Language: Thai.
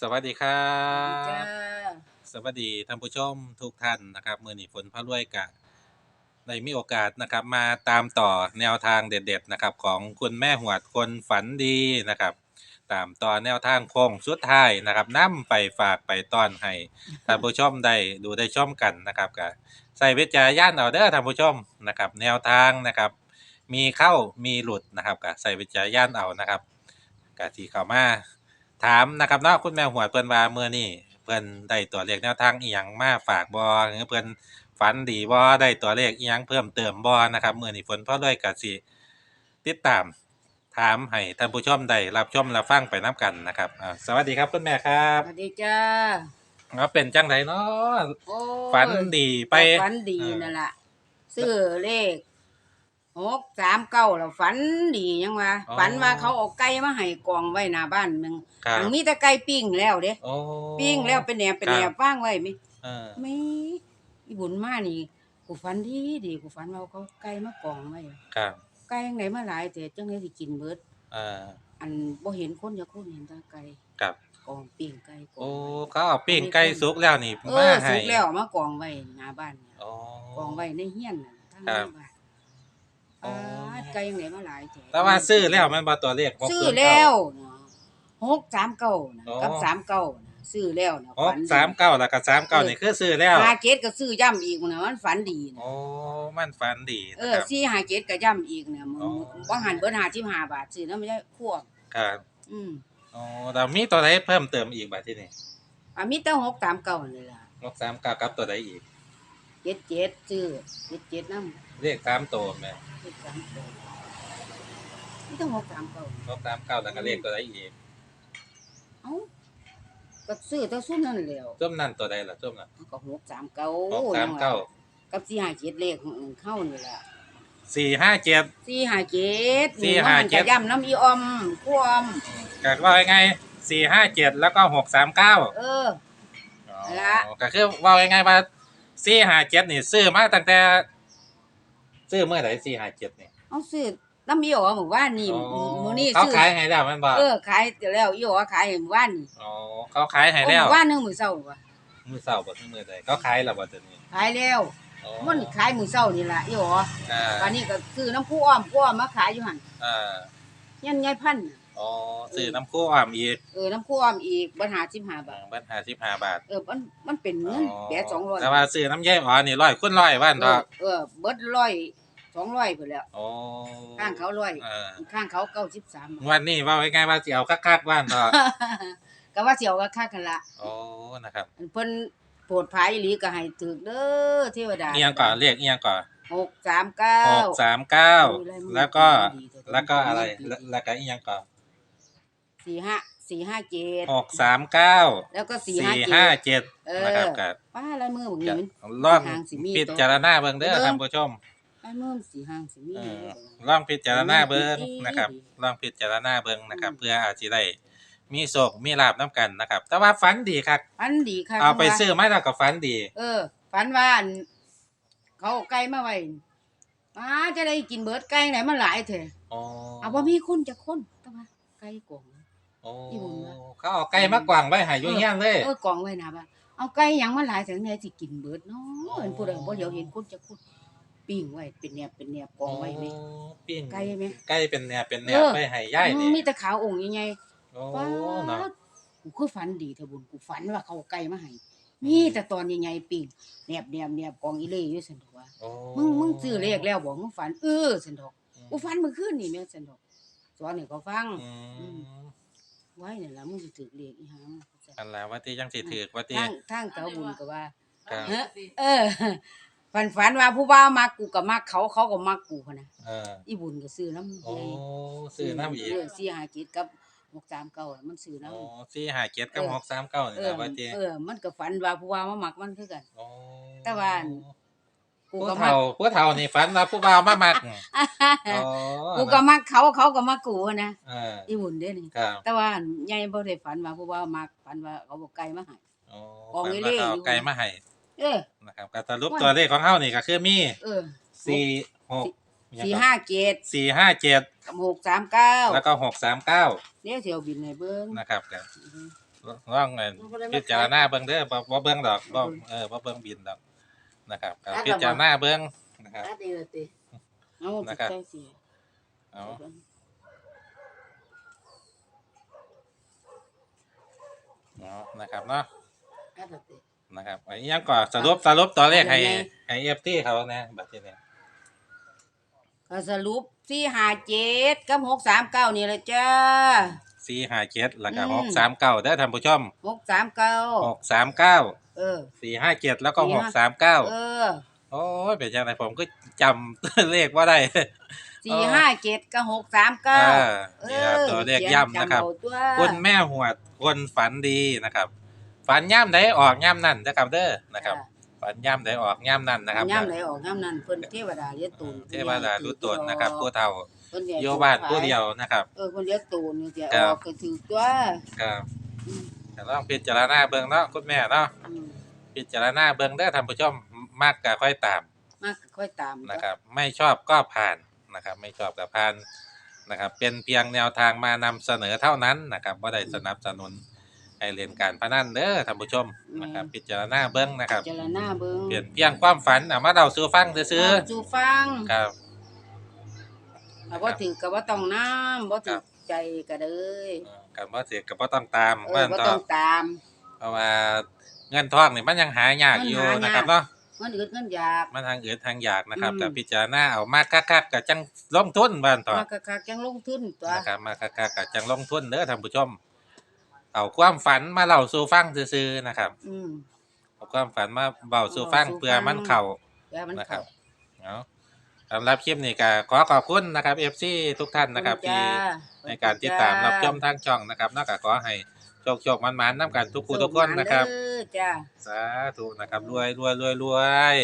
สวัสดีครัจ้าบสวัสดีท่านผู้ชมทุกท่านนะครับมือนี้ฝนพระรวยกะได้มีโอกาสนะครับมาตามต่อแนวทางเด็ดๆนะครับของคุณแม่หวดคนฝันดีนะครับ ตามต่อแนวทางโค้งสุดท้ายนะครับนํไปฝากไปต้อนให้ท่านผู้ชมได้ดูได้ชมกันนะครับก็ใส่วิจารณญาณเอาเด้อท่านผู้ชมนะครับ แนวทางนะครับ มีเข้ามีหลุดนะครับก็ใส่วิจารณญาณเอานะครับกะที่เข้ามา ถามนะครับเนาะคุณแม่หวดเพิ่นว่าเมื่อนี้เพิ่นได้ตัวเลขแนวทางอีหยังมาฝากบ่หรือเพิ่นฝันดีบ่ได้ตัวเลขอีหยังเพิ่มเติมบ่นะครับมื้อนี้ฝนพอด้วยกะสิติดตามถามให้ท่านผู้ชมได้รับชมรับฟังไปน้ำกันนะครับอ่าสวัสดีครับคุณแม่ครัสบวัสดีจ้าว่าเป็นจังไดเนาะโอ้ยฝันดีไป ฝันดีเออนั่นล่ะซื้อเลข หกสามเก้าแล้วฝันดียังวะอ๋อ ฝันว่าเขาเอาไก่มาให้กองไว้หน้าบ้านมึงครับมีแต่ไก่ปิ้งแล้วเด้โอ้ ปิ้งแล้วเป็นแหนบเป็นแหนครับ บว่างไว้มิเออไม่อีบุญมานี่กูฝันดีดีกูฝันว่าเขาไก่มากองไว้ครับไก่ยังไงมาหลายแต่จังไดสิกินเบิด เอออันบ่เห็นคนจะคนเห็นแต่ไก่ครับ กองปิ้งไก่กองโอ้ไว้เขาเอาปิ้งไก่สุกแล้วนี่เอมาอให้สุกแล้วเอามากองไว้หน้าบ้านเนี่ย โอ้ กองไว้ในเฮียนน่ะทั้งครันั้บนบ้าน อ๋ออ่าไก่ยังไหนมาหลายแท้แต่ว่าซื้อแล้วมันบ่ตัวเลข609 ซื้อแล้วเนาะหกสามเก้านะอ๋อ กับสามเก้านะซื้อแล้วนะหฝักนดีสามเก้าแล้วก็สามเก้านี่คือซื้อแล้วหาเกตก็ซื้อย่ำอีกนะมันฝันดีนะ โอ้มันฝันดีเอนะอครับ ซี่หาเกตก็ย่ำอีกเนี่ยมึงอ๋อว่าหันเบิดหาที่หาบาทซื้อนะไม่ใช่พวกครับอืมโอ้เรามีตัวใดเพิ่มเติมอีกบัดที่นี่อะมีแต่หกสามเก้าเลยล่ะหกสามเก้ากับตัวใดอีกเจ็ดเจ็ดซื้อเจ็ดเจ็ดน้ำ เลขสามตัวแม่เจ็ดสามเก้ามีแต่หกสามเก้าหกสามเก้าแล้วก็เลขตัวใดอีกเอ้าก็ซื้อแต่ซุ้มนั่นแหล้วส้มนั่นตัวใดล่ะส้มน่ะก็หกสามเก้าหกสามเก้ากับสี่ห้าเจ็ดเลขของอื่นเข้านี่แหละสี่ห้าเจ็ด สี่ห้าเจ็ดสี่ห้าเจ็ดมันก็ย่ำน้ำอีออมควอม ก็ว่ายังไงสี่ห้าเจ็ดแล้วก็หกสามเก้าเออ ละ ก็คือว่ายังไงว่าสี่ห้าเจ็ดนี่ซื้อมาตั้งแต่ ซื้อเมื่อไหร่สี่ห้าเจ็ดนี่เอาซื้อน้ำอีออมหมู่บ้านนี่อ๋อมื้อนี้เขาซื้อขายให้แล้วแมันบ่เออขายแต่แล้วอีออขายให้หมู่บ้านนี่อ๋อเขาขายให้โอ้หแล้วมู่บ้านหนึงมื้อเช้าว่ะมือเศร้าบ่มือใดเขาขายแล้วบ่ตัวนี้ขายแล้วอ๋อมันขายมื้อเช้านี่ล่ะอีอออ่าตอนนี้ก็ซื้อน้ำผู้อ้อมผู้อ้อมมาขายอยู่หั่นอ่ายันยายพันธุ์น่ะ อ๋อซื้อน้ำคู่อ้อมอีกเออน้ำผู้อ้อมอีกบัดหา15บาอ่าทบัตรห้าสิบห้าบาท เออมันมันเป็นเงินแปด200แต่ว่าซื้อน้ำแย่อ๋อนี่ร้อยคุณร้อยวันเอเนาะอเออเบิดร้อยสองร้อยพุ่นแหล้วโอ้ข้างเขาร้อยเออข้างเขาเก้าสิบสามวันนี้ว่าไว้ไงว่าสิเอาคักๆวันเนาะก็ว่าเสียวก็ค่ากันละโอ้นะครับอันเพิ่นโปรดภัยอีหลีก็ให้ถึกเด้อเทวดาเอียงก่อนเรียกเอียงก่อนหกสามเก้าหกสามเก้าโอ้ยลายมือแล้วก็ดีๆแล้วก็อะไรดีๆแล้วแล้วก็เอียงก่อน สี่ห้าสี่ห้าเจ็ดหกสามเก้าแล้วก็สี่สี่ห้าห้าเจ็ดเจ็ดเออนะครับกับป้าลายมือบอกจะนี่มันลองทางสิมีพิจารณาเบิ่งเด้อเบิ่ง ท่านผู้ชมลายมือมันสี่ห้างสิมีเออเด้อลองพิจารณาเบิ่งดีๆนะครับดีลองพิจารณาเบิ่งนะครับอืมเพื่ออาจสิได้มีโชคมีลาบน้ำกันนะครับ แต่ว่าฝันดีครับฝันดีค่ะเอาไปว่าซื้อมาแล้วก็ฝันดี เออฝันว่าอันเขาเอาไก่มาไว้ป้าจะได้กินเบิดไก่ไหนมันหลายเถอะอ๋อเอาบ่มีคนจะคนแต่ว่าไก่กล่อง โอ้อีบุญวะ เขาเอาไก่มากวางไว้ให้อยู่เฮียนเลยเออกองไว้หนะบ้านเอาไก่หยังมาหลายถึงไหนสิกินเบิดเนาะอ๋อเห็นผู้ใดบ่เดี๋ยวเห็นคนจะคนปิ้งไว้เป็นแนบเป็นแนบกองไว้ไหมโปิ้งไก่ไหม ไก่เป็นแนวเป็นแนเอวอไปให้ย่ายนี่มีแต่ขาวองค์ใหญ่โอ้ๆป้าเนาะดกูคือฝันดีเถอะบุญกูฝันว่าเขาเอาไก่มาให้มีแต่ตอนใหญ่ๆปิ้งแนบแนบแนบกองอีเล่อยู่ซั่นดอกว่าโอ้มึงมึงซื้อเลขแล้วบ่มึงฝันเออซั่นดอกกูฝันเมื่อคืนนี่แม่ซั่นดอกสอนให้เขาฟัง อืมไว้ นี่ล่ะมึงสิถือเลขอีหยังอันแล้วว่าที่ยังสิถือว่าที่ ทางทางเจ้าบุญก็ว่า ครับเฮ้อเออฝันฝันว่าผู้บ่าวมักกูก็มักเขาเขาก็มักกูพุ่นน่ะเอออีบุญก็ซื้อน้ำโอ้ใหญ่ซื้อน้ำอีกเออสี่ห้าเจ็ดกับหกสามเก้ามันซื้อน้โอ้สี่ห้าเจ็ดกับหกสามเก้าำนี่เอแหอละว่าที่เออ มันก็ฝันว่าผู้บ่าวมามักมันคือกัน โอ้แต่ว่า กูผู้ก็มักเฒ่าผู้เฒ่านี่ฝันว่าผู้บ่าวมามักโอ้กูก็มักเขาเขาก็มักกูอะนะเอออีบุญเด้นี่ครับแต่ว่าใหญ่บ่ได้ฝันว่าผู้บ่าวมักฝันว่าเขาบอกไก่มาให้ โอ้กองฝันเล่ว่าๆเขาอยู่ไก่มาให้เออ นะครับก็สรุปตัวเลขของเฮานี่ก็คือมีเออสี่หกสี่ห้าเจ็ดสี่ห้าเจ็ดกับหกสามเก้าแล้วก็หกสามเก้าเดี๋ยวเที่ยวบินให้เบิ่งนะครับก็ลองเงินพิจารณาเบิ่งเด้อบ่บ่เบิ่งดอกบ่เออบ่เบิ่งบินดอก นะครับก็พิจารณาเบิ่งนะครับตัดเองเลยติเอานะครับใจสิเอาเอานะครับเนาะตัดเลยตินะครับอันนี้ยังก่อนสรุปสรุปตัวเลขให้ให้ FT เขานะบัดนี้เนี่ยก็สรุปสี่ห้าเจ็ดกับหกสามเก้านี่แหละจ้า457แล้วก็อืม639เด้อท่านผู้ชมหกสามเก้า639เออ457แล้วก็สี่ห้า639เออโอ้ยเป็นจังไดผมก็จำ เลขว่าได้ สี่ห้าเจ็ดกับหกสามเก้าอ่านี่ครับตัวเลขย่ำนะครับเขียจำเอาตัวคุณแม่หวดคนฝันดีนะครับ ฝันย่ำใดออกย่ำนั่นนะครับเด้อนะครับ ฝันย่ำใดออกย่ำนั่นนะครับย่ำไหนออกย่ำนั้นเพิ่นเทวดาเลี้ยงตูนเทวดารู้ตนนะครับผู้เฒ่าเพิ่นเลี้งโยบ้านผู้เดียวนะครับ เออเพิ่นเลี้ยงตูนนี่จะครัอบอกก็ถือตัวก็อืมก็ลองพิจารณาเบิ่งเนาะคุณแม่เนาะ อืม พิจารณาเบิ่งเด้อท่านผู้ชมมากก็ค่อยตามมากค่อยตามนะครับ ไม่ชอบก็ผ่านนะครับ ไม่ชอบก็ผ่านนะครับ เป็นเพียงแนวทางมานำเสนอเท่านั้นนะครับบ่ได้สนับสนุนให้เล่นการพนันเด้อท่านผู้ชมนะครับ พิจารณาเบิ่งนะครับ เจรณาเบิ่งเปลี่ยนเพียงความฝันเอามาเดาสู่ฟังซื้อสู่ฟังๆครับ เอาบ่ถือก็บ่ต้องน้ำบ่ถืครัอบ ใจก็เลยกับว่าเสียกับว่าต้องตามเอว่าอบ่ต่อต้องตาม เพราะว่า เงินทองนี่มันยังหายากอยู่มันหายากนะครับเนาะมันอึดเงินอยาก มันทางอื่นทางอยากนะครับอืม แต่พิจารณาเอามากคักๆกับจังลงทุนบ้านต่อ มาคักๆจังลงทุนตัวนะครับมาคักๆกับจังลงทุนเด้อท่านผู้ชม เอาความฝันมาเล่าสู่ฟังซื่อๆนะครับอืม เอาความฝันมาเบาสู่ฟังเว้าสู่ฟังเพื่อมันเข้าแล้วมันนะครับเข้าเอาสำหรับคลิปนี้ก็ขอขอบคุณนะครับ FC ทุกท่านนะครับจ้าที่ในการติดตามรับชมทางช่องนะครับนอกจากขอให้ โชคโชคมันๆน้ำกันทุกผู้ทุกคนนะครับเด้อจ้า สาธุนะครับรวยรวยรวยรวย